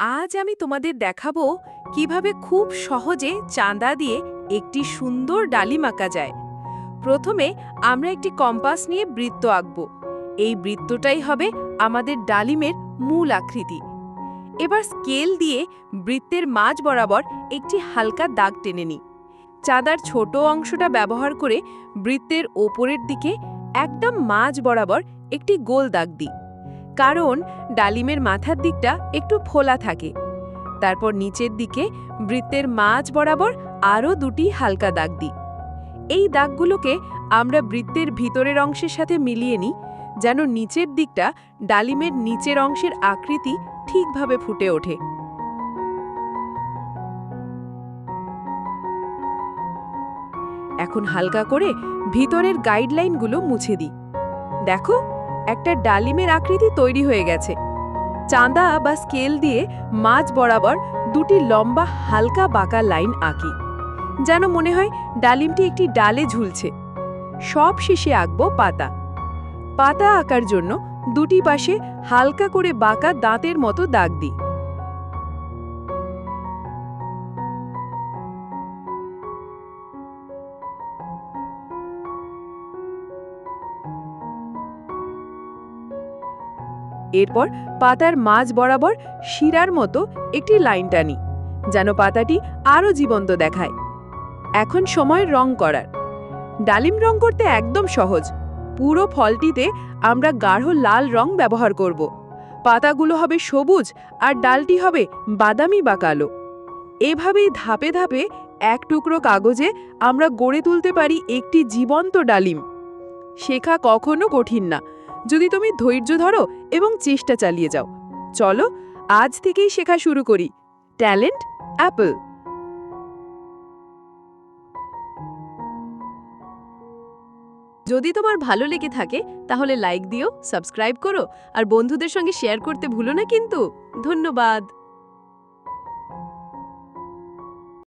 আজ আমি তোমাদের দেখাবো কীভাবে খুব সহজে চাঁদা দিয়ে একটি সুন্দর ডালিম আঁকা যায়। প্রথমে আমরা একটি কম্পাস নিয়ে বৃত্ত আঁকব। এই বৃত্তটাই হবে আমাদের ডালিমের মূল আকৃতি। এবার স্কেল দিয়ে বৃত্তের মাঝ বরাবর একটি হালকা দাগ টেনে নিই। চাঁদার ছোট অংশটা ব্যবহার করে বৃত্তের ওপরের দিকে একদম মাঝ বরাবর একটি গোল দাগ দিই। কারণ ডালিমের মাথার দিকটা একটু ফোলা থাকে। তারপর নিচের দিকে বৃত্তের মাঝ বরাবর আরও দুটি হালকা দাগ দিই। এই দাগগুলোকে আমরা বৃত্তের ভিতরের অংশের সাথে মিলিয়ে নিই, যেন নিচের দিকটা ডালিমের নিচের অংশের আকৃতি ঠিকভাবে ফুটে ওঠে। এখন হালকা করে ভিতরের গাইডলাইনগুলো মুছে দিই। দেখো? একটা ডালিমের আকৃতি তৈরি হয়ে গেছে। চাঁদা বা স্কেল দিয়ে মাঝ বরাবর দুটি লম্বা, হালকা বাঁকা লাইন আঁকি। যেন মনে হয় ডালিমটি একটি ডালে ঝুলছে। সব শেষে আঁকবো পাতা। পাতা আঁকার জন্য দুটি পাশে হালকা করে বাঁকা দাঁতের মতো দাগ দিই। এরপর পাতার মাঝ বরাবর শিরার মতো একটি লাইন টানি, যেন পাতাটি আরও জীবন্ত দেখায়। এখন সময় রং করার। ডালিম রং করতে একদম সহজ। পুরো ফলটিতে আমরা গাঢ় লাল রং ব্যবহার করব। পাতাগুলো হবে সবুজ আর ডালটি হবে বাদামি বা কালো। এভাবেই ধাপে ধাপে এক টুকরো কাগজে আমরা গড়ে তুলতে পারি একটি জীবন্ত ডালিম। শেখা কখনো কঠিন না। যদি তুমি ধৈর্য ধরো এবং চেষ্টা চালিয়ে যাও। চলো, আজ থেকেই শেখা শুরু করি। Talent, apple. যদি তোমার ভালো লেগে থাকে, তাহলে লাইক দিও, সাবস্ক্রাইব করো, আর বন্ধুদের সঙ্গে শেয়ার করতে ভুলো না কিন্তু। ধন্যবাদ।